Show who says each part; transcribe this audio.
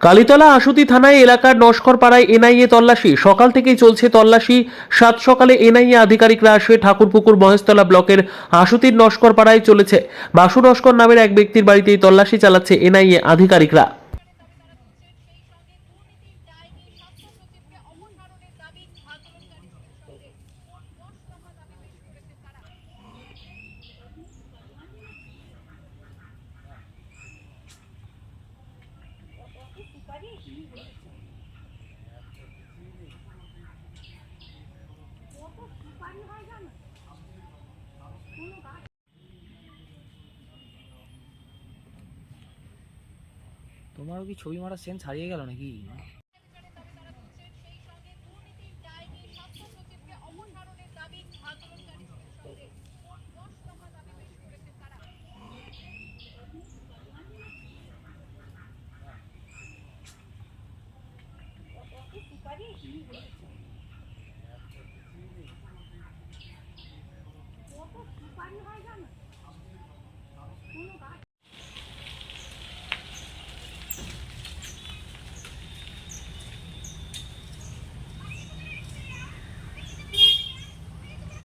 Speaker 1: কালীতলা আশুতি থানায় এলাকার নস্কর পাড়ায় এনআইএ তল্লাশি। সকাল থেকেই চলছে তল্লাশি। সাত সকালে এনআইএ আধিকারিকরা আসে ঠাকুরপুকুর মহেশতলা ব্লকের হাসুতির নস্কর পাড়ায় চলেছে। বাসু নস্কর নামের এক ব্যক্তির বাড়িতেই তল্লাশি চালাচ্ছে এনআইএ আধিকারিকরা।
Speaker 2: তোমারও কি ছবি মারার সেন্স হারিয়ে গেল নাকি? পারি